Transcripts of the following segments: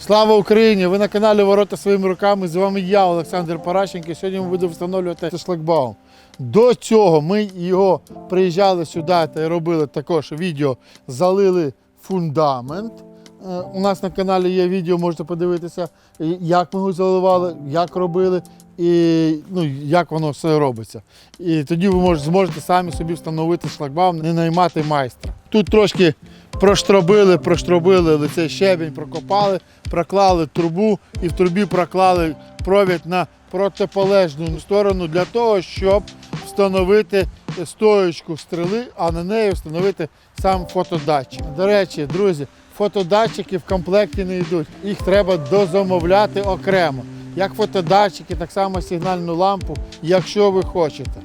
Слава Україні! Ви на каналі Ворота своїми руками. З вами я, Олександр Паращенко. Сьогодні ми будемо встановлювати шлагбаум. До цього ми його приїжджали сюди та робили також відео, залили фундамент. Е, У нас на каналі є відео, можете подивитися, як ми його заливали, як робили і ну, як воно все робиться. І тоді ви мож- зможете самі собі встановити шлагбаум, не наймати майстра. Тут трошки проштробили, проштробили цей щебінь, прокопали, проклали трубу і в трубі проклали провід на протиполежну сторону для того, щоб встановити стоечку стріли, а на неї встановити сам фотодатчик. До речі, друзі, фотодатчики в комплекті не йдуть. Їх треба дозамовляти окремо. Як фотодатчики, так само сигнальну лампу, якщо ви хочете.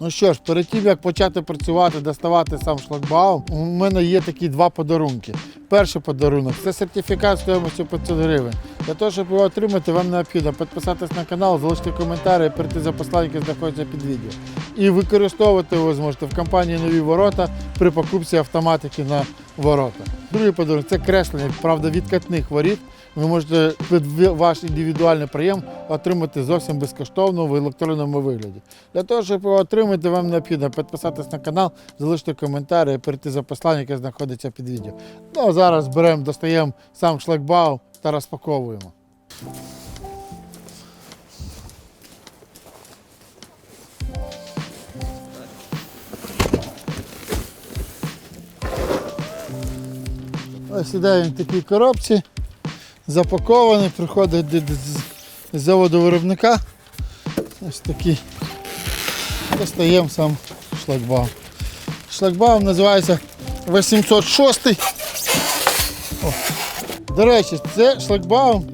Ну що ж, перед тим як почати працювати, доставати сам шлагбаум, у мене є такі два подарунки. Перший подарунок це сертифікат стоїмостю 500 гривень. Для того, щоб його отримати, вам необхідно підписатись на канал, залишити коментарі, перейти за посланням, яке знаходиться під відео. І використовувати ви зможете в компанії Нові ворота при покупці автоматики на ворота. Другий подарунок це креслення, правда, відкатних воріт. Ви можете під ваш індивідуальний прийом отримати зовсім безкоштовно в електронному вигляді. Для того, щоб його отримати, вам необхідно підписатись на канал, залишити коментарі, перейти за посланням, яке знаходиться під відео. Ну а зараз беремо, достаємо сам шлагбаум та розпаковуємо. Ось іде він в такій коробці, запакований, приходить з заводу виробника. Ось такий. Достаємо сам шлагбаум. Шлагбаум називається 806. До речі, це шлагбаум,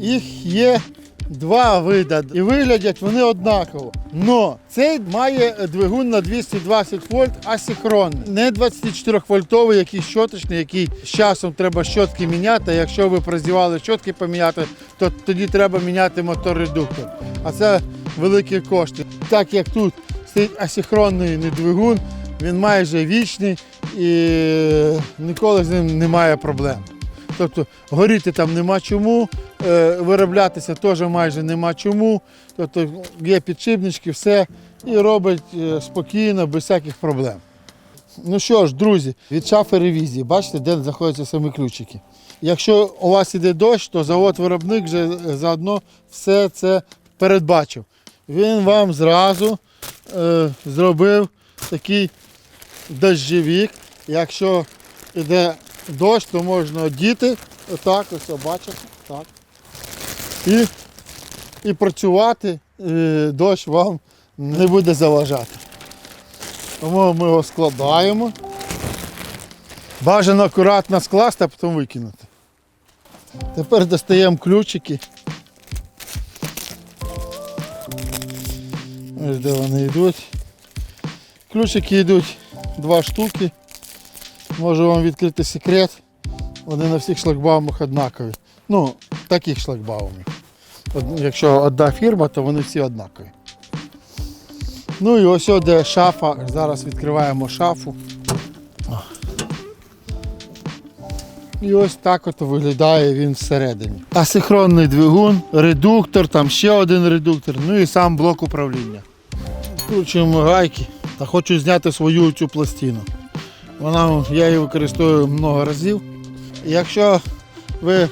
їх є два види. І виглядять вони однаково. Но цей має двигун на 220 вольт асинхронний. Не 24 вольтовий, який щоточний, який з часом треба щотки міняти. Якщо ви прозівали щотки поміняти, то тоді треба міняти мотор-редуктор. А це великі кошти. Так як тут стоїть асинхронний двигун, він майже вічний і ніколи з ним немає проблем. Тобто горіти там нема чому, е, вироблятися теж майже нема чому. Тобто є підшипнички, все і робить е, спокійно, без всяких проблем. Ну що ж, друзі, від шафи ревізії, бачите, де знаходяться самі ключики. Якщо у вас іде дощ, то завод-виробник вже заодно все це передбачив. Він вам зразу е, зробив такий дощовик. Якщо йде дощ, то можна одіти отак, ось бачите, так. І, і працювати, е, дощ вам не буде заважати. Тому ми його складаємо. Бажано акуратно скласти, а потім викинути. Тепер достаємо ключики. Ось де вони йдуть. Ключики йдуть два штуки. Можу вам відкрити секрет. Вони на всіх шлагбаумах однакові. Ну, таких шлагбаумів. Якщо одна фірма, то вони всі однакові. Ну і ось де шафа. Зараз відкриваємо шафу. І ось так от виглядає він всередині. Асинхронний двигун, редуктор, там ще один редуктор, ну і сам блок управління. Вкручуємо гайки та хочу зняти свою цю пластину. Вона, я її використовую много разів. Якщо ви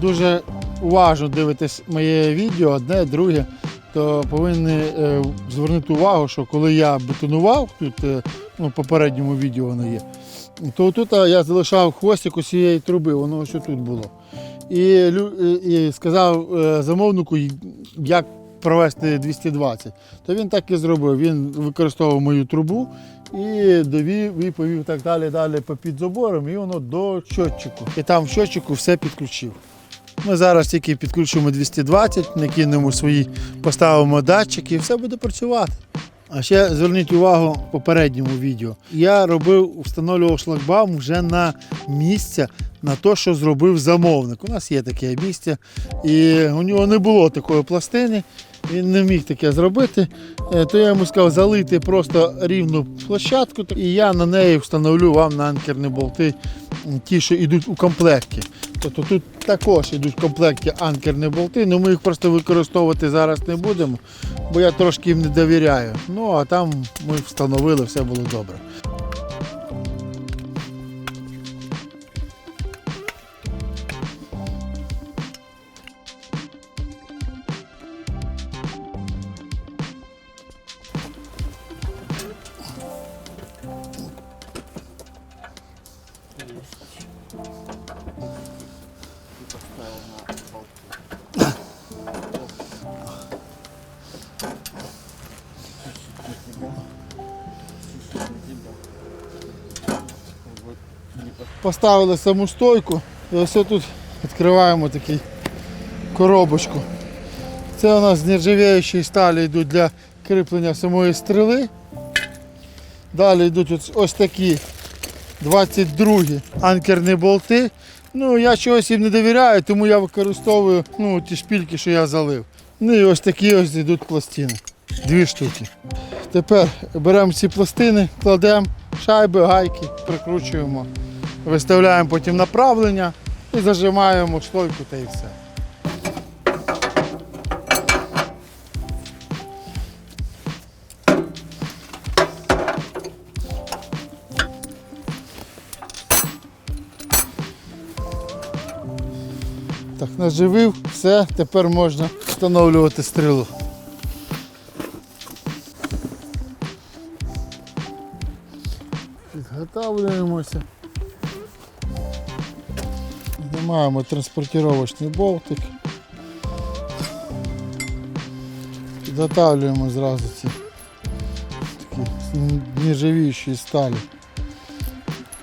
дуже уважно дивитесь моє відео, одне, друге, то повинні е, звернути увагу, що коли я бетонував, тут е, ну, в попередньому відео воно є, то тут е, я залишав хвостик усієї труби, воно ось тут було. І, і- сказав замовнику, як провести 220. То він так і зробив. Він використовував мою трубу і довів і повів так далі, далі під забором, і воно до щотчику. І там в щотчику все підключив. Ми зараз тільки підключимо 220, накинемо свої, поставимо датчики і все буде працювати. А ще зверніть увагу попередньому відео. Я робив, встановлював шлагбаум вже на місце, на те, що зробив замовник. У нас є таке місце, і у нього не було такої пластини. Він не міг таке зробити. Е, То я йому сказав залити просто рівну площадку, і я на неї встановлю вам на анкерні болти ті, що йдуть у комплекті. Тобто тут також йдуть в комплекті анкерні болти, але ми їх просто використовувати зараз не будемо, бо я трошки їм не довіряю. Ну а там ми встановили, все було добре. Поставили саму стойку і ось тут відкриваємо таку коробочку. Це у нас з нержавіючої сталі йдуть для кріплення самої стріли. Далі йдуть ось, такі 22 анкерні болти. Ну, я чогось їм не довіряю, тому я використовую ну, ті шпільки, що я залив. Ну і ось такі ось йдуть пластини. Дві штуки. Тепер беремо ці пластини, кладемо шайби, гайки, прикручуємо, виставляємо потім направлення і зажимаємо стойку та і все. Так, наживив, все, тепер можна встановлювати стрілу. Підготавлюємося. Знімаємо транспортировочний болтик. Підготавлюємо зразу ці такі нержавіючі сталі.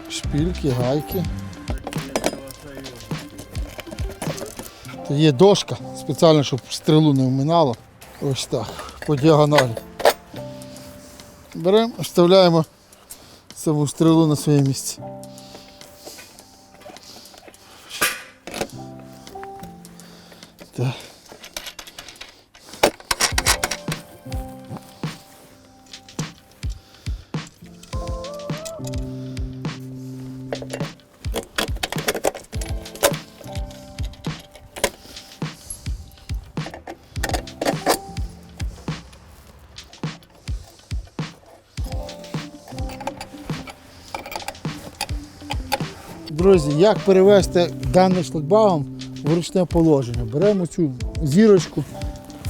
Шпильки, гайки. Та Є дошка спеціально, щоб стрілу не вминало. Ось так, по діагоналі. Беремо, вставляємо саму стрілу на своє місце. Так. Друзі, як перевести даний шлагбаум в ручне положення? Беремо цю зірочку,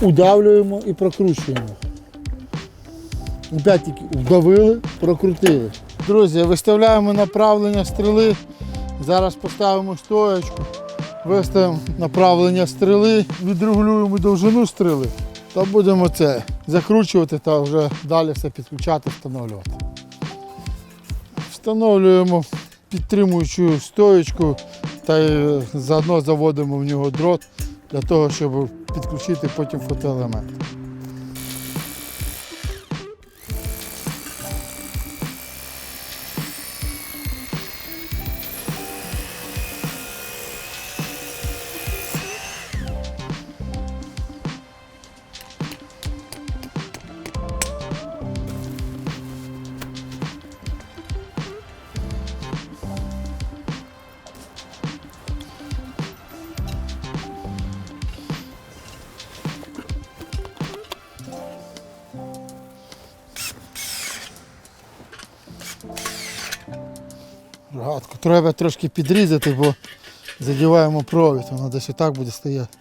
удавлюємо і прокручуємо. Опять тільки вдавили, прокрутили. Друзі, виставляємо направлення стріли. Зараз поставимо стоячку, виставимо направлення стріли, відрегулюємо довжину стріли та будемо це закручувати та вже далі все підключати, встановлювати. Встановлюємо підтримуючу стоєчку та й заодно заводимо в нього дрот для того, щоб підключити потім фотоелемент. треба трошки підрізати, бо задіваємо провід, воно десь отак буде стояти.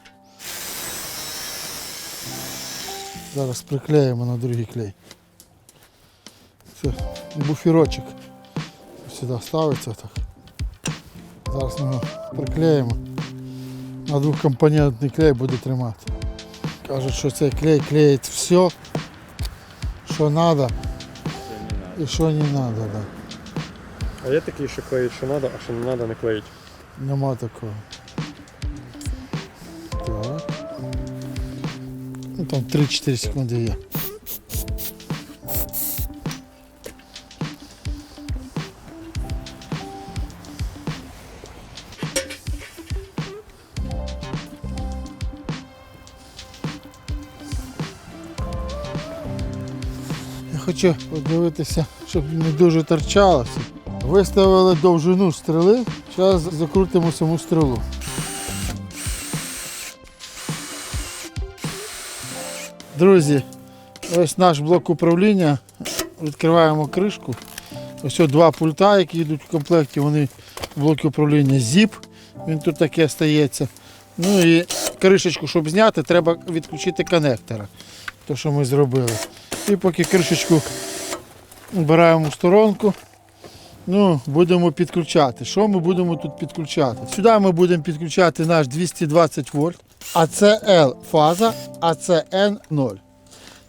Зараз приклеїмо на другий клей. Це буферочок. Сюди ставиться так. Зараз ми його приклеїмо. На двохкомпонентний клей буде тримати. Кажуть, що цей клей клеїть все, що треба і що не треба. А є такі, що клеїть, що треба, а що не треба, не клеїть. Нема такого. Так. Ну, там 3-4 секунди є. хочу подивитися, щоб не дуже торчалося. Виставили довжину стріли, зараз закрутимо саму стрілу. Друзі, ось наш блок управління. Відкриваємо кришку. Ось два пульта, які йдуть в комплекті, вони в блокі управління ZIP. Він тут таке стається. Ну і кришечку, щоб зняти, треба відключити коннектора. То, що ми зробили. І поки кришечку збираємо в сторонку, ну, будемо підключати. Що ми будемо тут підключати? Сюди ми будемо підключати наш 220 вольт, АЦЛ фаза, АЦН 0.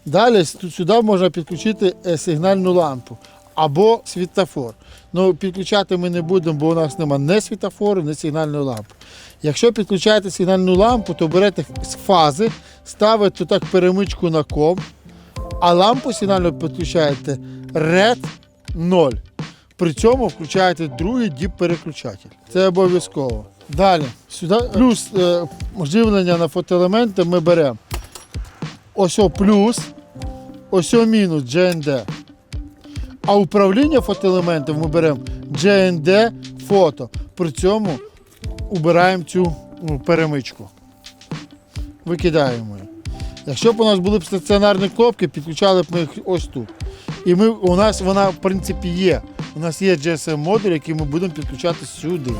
Далі сюди можна підключити е, сигнальну лампу або світофор. Ну, підключати ми не будемо, бо у нас немає ні світофору, ні сигнальної лампи. Якщо підключаєте сигнальну лампу, то берете з фази, ставите так перемичку на ком, а лампу сигнальну підключаєте RED 0. При цьому включаєте другий діп-переключатель. Це обов'язково. Далі, сюди плюс е, живлення на фотоелементи ми беремо. Ось о плюс, ось о мінус GND. А управління фотоелементів ми беремо GND фото. При цьому убираємо цю ну, перемичку. Викидаємо її. Якщо б у нас були б стаціонарні кнопки, підключали б ми їх ось тут. І ми, у нас вона, в принципі, є. У нас є GSM-модуль, який ми будемо підключати сюди.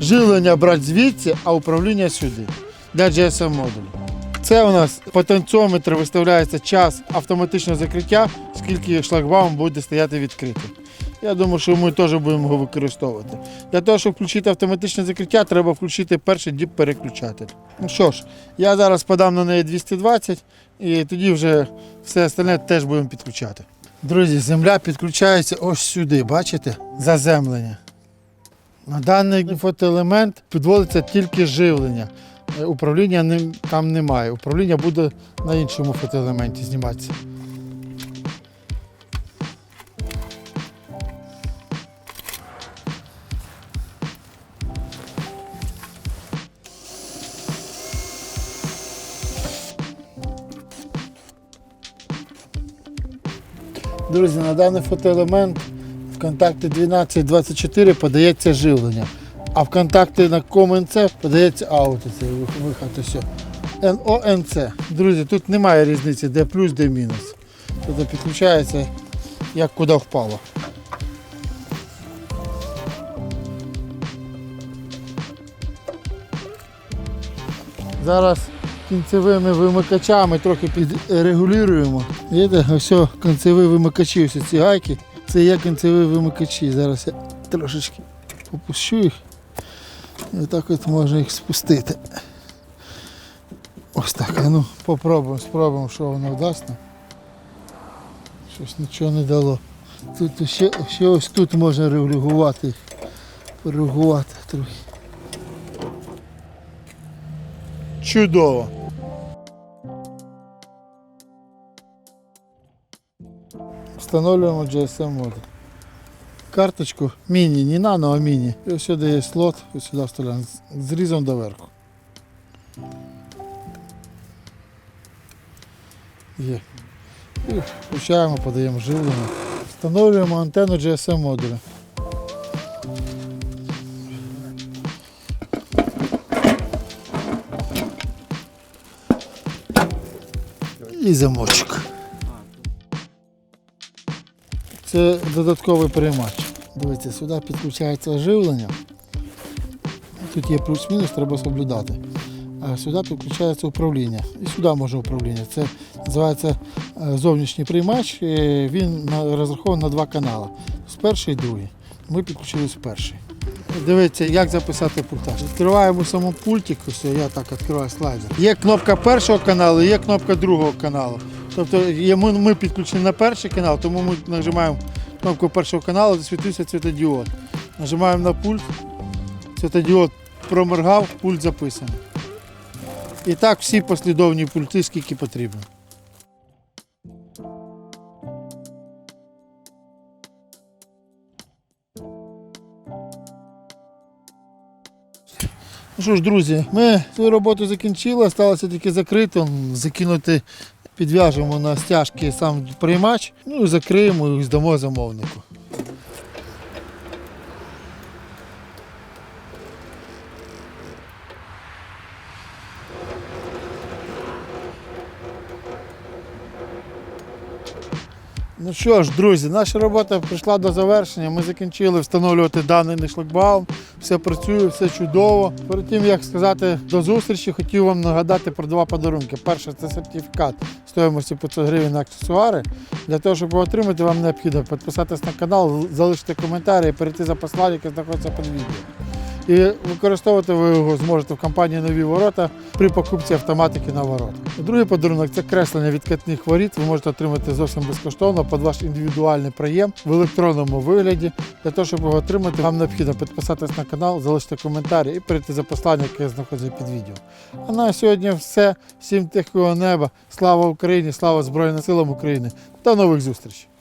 Живлення брати звідси, а управління сюди. Для GSM-модулю. Це у нас потенціометр виставляється час автоматичного закриття, скільки шлагбаум буде стояти відкритим. Я думаю, що ми теж будемо його використовувати. Для того, щоб включити автоматичне закриття, треба включити перший діп-переключатель. Ну що ж, я зараз подам на неї 220 і тоді вже все остальне теж будемо підключати. Друзі, земля підключається ось сюди, бачите? Заземлення. На даний фотоелемент підводиться тільки живлення. Е, Управління там немає. Управління буде на іншому фотоелементі зніматися. Друзі, на даний фотоелемент в контакти 1224 подається живлення, а в контакти на КомНЦ подається ауто, це виход ось. НОНЦ. Друзі, тут немає різниці, де плюс, де мінус. Тобто підключається як куди впало. Зараз кінцевими вимикачами трохи підрегулюємо. Видите, ось кінцеві вимикачі, ось ці гайки. Це є кінцеві вимикачі. Зараз я трошечки опущу їх. І отак от можна їх спустити. Ось так. Ну попробуємо, спробуємо, що воно дасть нам. Щось нічого не дало. Тут ще, ще ось тут можна регулювати їх. Порегулювати трохи. Чудово. Встановлюємо GSM модуль. Карточку міні, не нано, а міні. І ось сюди є слот, ось сюди вставляємо зрізом доверху. Є. І включаємо, подаємо живлення. Встановлюємо антенну GSM модуля. І замочок. Це додатковий приймач. Дивіться, сюди підключається живлення. Тут є плюс-мінус, треба соблюдати. А сюди підключається управління. І сюди може управління. Це називається е, зовнішній приймач. Він розрахований на два канали. З перший і другий. Ми підключили з перший. Дивіться, як записати пультаж. Відкриваємо саму пультик, ось я так відкриваю слайдер. Є кнопка першого каналу, є кнопка другого каналу. Тобто ми, підключені на перший канал, тому ми нажимаємо кнопку першого каналу, засвітився світодіод. Нажимаємо на пульт, світодіод проморгав, пульт записаний. І так всі послідовні пульти, скільки потрібно. Ну що ж, друзі, ми свою роботу закінчили, залишилося тільки закрити, закинути підв'яжемо на стяжки сам приймач, ну і закриємо і здамо замовнику. Ну що ж, друзі, наша робота прийшла до завершення. Ми закінчили встановлювати даний шлагбаум. Все працює, все чудово. Перед тим як сказати до зустрічі, хотів вам нагадати про два подарунки. Перше це сертифікат стоїмості 500 гривень на аксесуари. Для того, щоб його отримати, вам необхідно підписатись на канал, залишити коментарі і перейти за посиланням, яке знаходиться під відео. І використовувати ви його зможете в компанії Нові ворота при покупці автоматики на ворота. Другий подарунок це креслення відкатних воріт. Ви можете отримати зовсім безкоштовно під ваш індивідуальний проєм в електронному вигляді. Для того, щоб його отримати, вам необхідно підписатись на канал, залишити коментарі і перейти за посланням, яке знаходиться під відео. А на сьогодні все. Всім тихого неба. Слава Україні! Слава Збройним силам України! До нових зустрічей!